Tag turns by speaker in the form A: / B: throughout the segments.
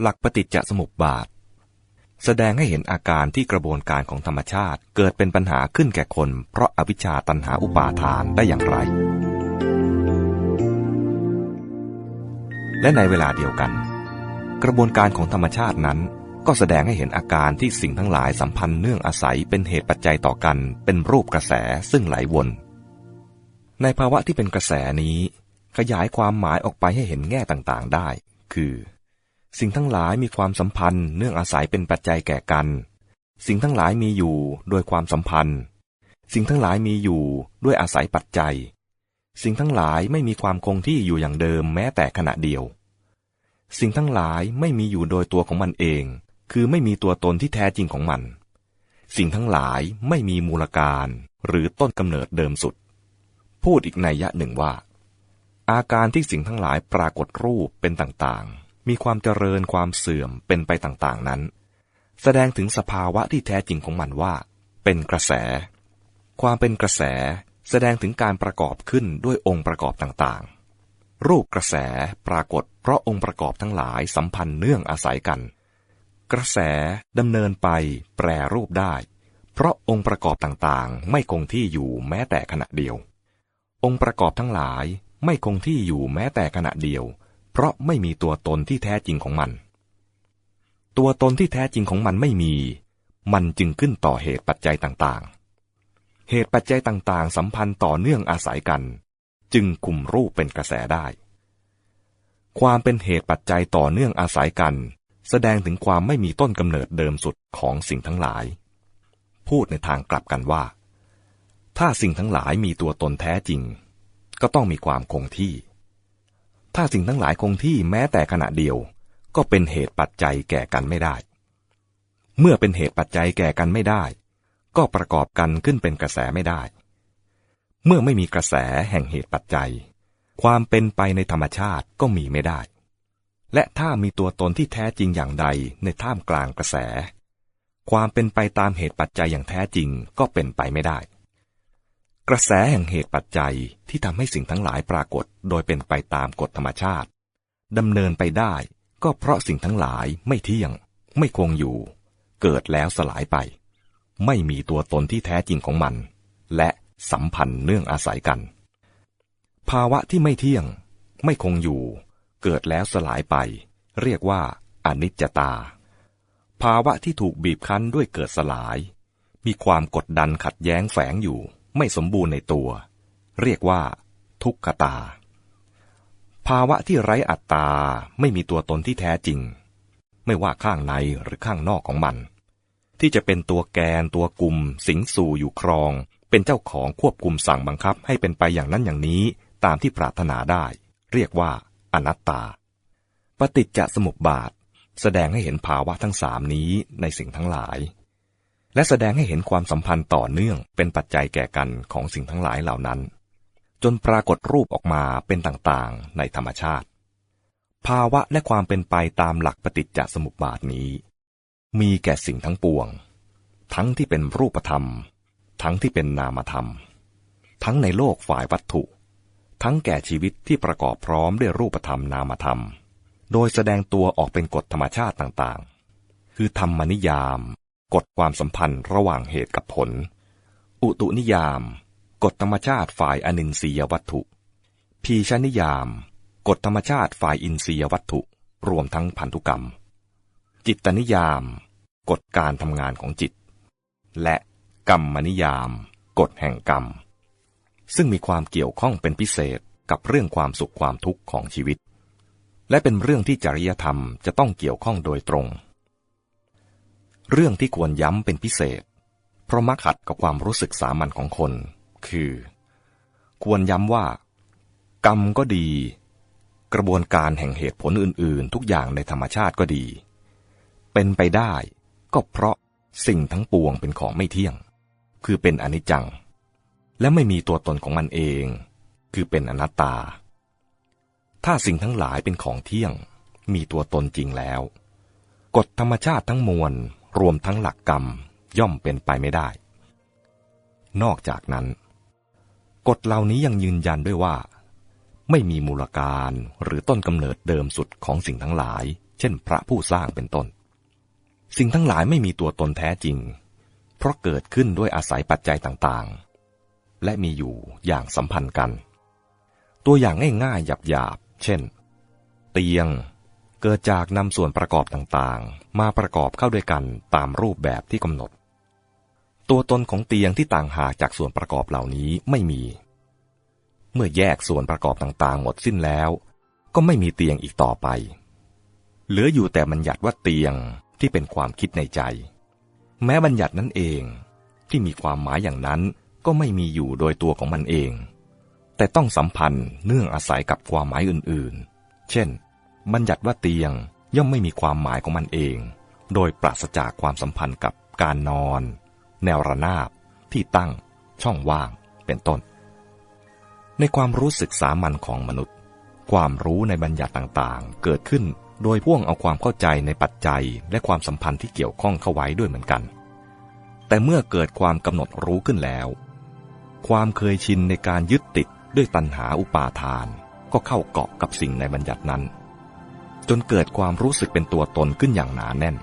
A: หลักปฏิจจสมุปบาท แสดงให้เห็นอาการที่กระบวนการของธรรมชาติเกิดเป็นปัญหาขึ้นแก่คน เพราะอาวิชชาตันหาอุปาทานได้อย่างไร และในเวลาเดียวกัน กระบวนการของธรรมชาตินั้น ก็แสดงให้เห็นอาการที่สิ่งทั้งหลายสัมพันธ์เนื่องอาศัยเป็นเหตุปัจจัยต่อกัน เป็นรูปกระแสซึ่งไหลวน ในภาวะที่เป็นกระแสนี้ ขยายความหมายออกไปให้เห็นแง่ต่างๆได้ คือ สิ่งทั้งหลายมีความสัมพันธ์เนื่องอาศัยเป็นปัจจัยแก่กัน สิ่งทั้งหลายมีอยู่โดยความสัมพันธ์ สิ่งทั้งหลายมีอยู่ด้วยอาศัยปัจจัย สิ่งทั้งหลายไม่มีความคงที่อยู่อย่างเดิมแม้แต่ขณะเดียว สิ่งทั้งหลายไม่มีอยู่โดยตัวของมันเอง คือไม่มีตัวตนที่แท้จริงของมัน สิ่งทั้งหลายไม่มีมูลการหรือต้นกำเนิดเดิมสุด พูดอีกในยะหนึ่งว่า อาการที่สิ่งทั้งหลายปรากฏรูปเป็นต่างๆ มีความเจริญความเสื่อมเป็นไปต่างๆนั้น แสดงถึงสภาวะที่แท้จริงของมันว่า เป็นกระแส ความเป็นกระแสแสดงถึงการประกอบขึ้นด้วยองค์ประกอบต่างๆ รูปกระแสปรากฏเพราะองค์ประกอบทั้งหลายสัมพันธ์เนื่องอาศัยกัน กระแสดำเนินไปแปรรูปได้ เพราะองค์ประกอบต่างๆ ไม่คงที่อยู่แม้แต่ขณะเดียว องค์ประกอบทั้งหลายไม่คงที่อยู่แม้แต่ขณะเดียว เพราะไม่มีตัวตนที่แท้จริงของมัน ตัวตนที่แท้จริงของมันไม่มี มันจึงขึ้นต่อเหตุปัจจัยต่างๆ เหตุปัจจัยต่างๆ สัมพันธ์ต่อเนื่องอาศัยกัน จึงคุมรูปเป็นกระแสได้ ความเป็นเหตุปัจจัยต่อเนื่องอาศัยกัน แสดงถึงความไม่มีต้นกำเนิดเดิมสุดของสิ่งทั้งหลาย พูดในทางกลับกันว่า ถ้าสิ่งทั้งหลายมีตัวตนแท้จริง ก็ต้องมีความคงที่ ถ้าสิ่งทั้งหลายคงที่แม้แต่ขณะเดียว ก็เป็นเหตุปัจจัยแก่กันไม่ได้ เมื่อเป็นเหตุปัจจัยแก่กันไม่ได้ ก็ประกอบกันขึ้นเป็นกระแสไม่ได้ เมื่อไม่มีกระแสแห่งเหตุปัจจัย ความเป็นไปในธรรมชาติก็มีไม่ได้ และถ้ามีตัวตนที่แท้จริงอย่างใดในท่ามกลางกระแส ความเป็นไปตามเหตุปัจจัยอย่างแท้จริงก็เป็นไปไม่ได้ กระแสแห่งเหตุปัจจัยที่ทำให้สิ่งทั้งหลายปรากฏโดยเป็นไปตามกฎธรรมชาติดำเนินไปได้ก็เพราะสิ่งทั้งหลายไม่เที่ยง ไม่คงอยู่ เกิดแล้วสลายไป ไม่มีตัวตนที่แท้จริงของมัน และสัมพันธ์เนื่องอาศัยกัน ภาวะที่ไม่เที่ยง ไม่คงอยู่ เกิดแล้วสลายไป เรียกว่าอนิจจตา ภาวะที่ถูกบีบคั้นด้วยเกิดสลาย มีความกดดันขัดแย้งแฝงอยู่ ไม่สมบูรณ์ในตัว เรียกว่า ทุกขตา ภาวะที่ไร้อัตตาไม่มีตัวตนที่แท้จริง ไม่ว่าข้างในหรือข้างนอกของมัน ที่จะเป็นตัวแกนตัวกลุ่ม สิงสู่อยู่ครอง เป็นเจ้าของควบคุมสั่งบังคับให้เป็นไปอย่างนั้นอย่างนี้ตามที่ปรารถนาได้ เรียกว่า อนัตตา ปฏิจจสมุปบาท แสดงให้เห็นภาวะทั้งสามนี้ในสิ่งทั้งหลาย และแสดงให้เห็นความสัมพันธ์ต่อเนื่องเป็นปัจจัยแก่กันของสิ่งทั้งหลายเหล่านั้น จนปรากฏรูปออกมาเป็นต่างๆ ในธรรมชาติ ภาวะและความเป็นไปตามหลักปฏิจจสมุปบาทนี้ มีแก่สิ่งทั้งปวง ทั้งที่เป็นรูปธรรม ทั้งที่เป็นนามธรรม ทั้งในโลกฝ่ายวัตถุ ทั้งแก่ชีวิตที่ประกอบพร้อมด้วยรูปธรรมนามธรรม โดยแสดงตัวออกเป็นกฎธรรมชาติต่างๆ คือธรรมนิยาม กฎความสัมพันธ์ระหว่างเหตุกับผล อุตุนิยาม กฎธรรมชาติฝ่ายอนินทรียวัตถุ พีชนิยาม กฎธรรมชาติฝ่ายอินทรียวัตถุ รวมทั้งพันธุกรรม จิตตนิยาม กฎการทำงานของจิต และกรรมนิยาม กฎแห่งกรรม ซึ่งมีความเกี่ยวข้องเป็นพิเศษกับเรื่องความสุขความทุกข์ของชีวิต และเป็นเรื่องที่จริยธรรมจะต้องเกี่ยวข้องโดยตรง เรื่องที่ควรย้ำเป็นพิเศษ เพราะมักขัดกับความรู้สึกสามัญของคน คือ ควรย้ำว่า กรรมก็ดี กระบวนการแห่งเหตุผลอื่น ๆ ทุกอย่างในธรรมชาติก็ดี เป็นไปได้ ก็เพราะสิ่งทั้งปวงเป็นของไม่เที่ยง คือเป็นอนิจจัง และไม่มีตัวตนของมันเอง คือเป็นอนัตตา ถ้าสิ่งทั้งหลายเป็นของเที่ยง มีตัวตนจริงแล้ว กฎธรรมชาติทั้งมวล รวมทั้งหลักกรรมย่อมเป็นไปไม่ได้ นอกจากนั้น กฎเหล่านี้ยังยืนยันด้วยว่า ไม่มีมูลการหรือต้นกำเนิดเดิมสุดของสิ่งทั้งหลาย เช่น พระผู้สร้างเป็นต้น สิ่งทั้งหลายไม่มีตัวตนแท้จริง เพราะเกิดขึ้นด้วยอาศัยปัจจัยต่างๆ และมีอยู่อย่างสัมพันธ์กัน ตัวอย่างง่ายๆหยาบๆเช่น เตียง เกิดจากนำส่วนประกอบต่างๆ มาประกอบเข้าด้วยกันตามรูปแบบที่กำหนด ตัวตนของเตียงที่ต่างหากจากส่วนประกอบเหล่านี้ไม่มี เมื่อแยกส่วนประกอบต่างๆ หมดสิ้นแล้ว ก็ไม่มีเตียงอีกต่อไป เหลืออยู่แต่บัญญัติว่าเตียงที่เป็นความคิดในใจ แม้บัญญัตินั้นเองที่มีความหมายอย่างนั้นก็ไม่มีอยู่โดยตัวของมันเอง แต่ต้องสัมพันธ์เนื่องอาศัยกับความหมายอื่นๆ เช่น บัญญัติว่าเตียงย่อมไม่มีความหมายของมันเอง โดยปราศจากความสัมพันธ์กับการนอน แนวระนาบ ที่ตั้ง ช่องว่าง เป็นต้น ในความรู้สึกสามัญของมนุษย์ ความรู้ในบัญญัติต่างๆ เกิดขึ้นโดยพ่วงเอาความเข้าใจในปัจจัยและความสัมพันธ์ที่เกี่ยวข้องเข้าไว้ด้วยเหมือนกัน แต่เมื่อเกิดความกำหนดรู้ขึ้นแล้ว ความเคยชินในการยึดติดด้วยตัณหาอุปาทาน ก็เข้าเกาะกับสิ่งในบัญญัตินั้น จนเกิดความรู้สึกเป็นตัวตนขึ้นอย่างหนาแน่น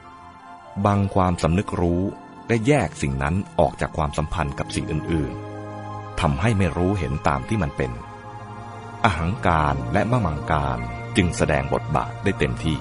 A: บังความสำนึกรู้และแยกสิ่งนั้นออกจากความสัมพันธ์กับสิ่งอื่นๆทำให้ไม่รู้เห็นตามที่มันเป็น อหังการและมะมังการจึงแสดงบทบาทได้เต็มที่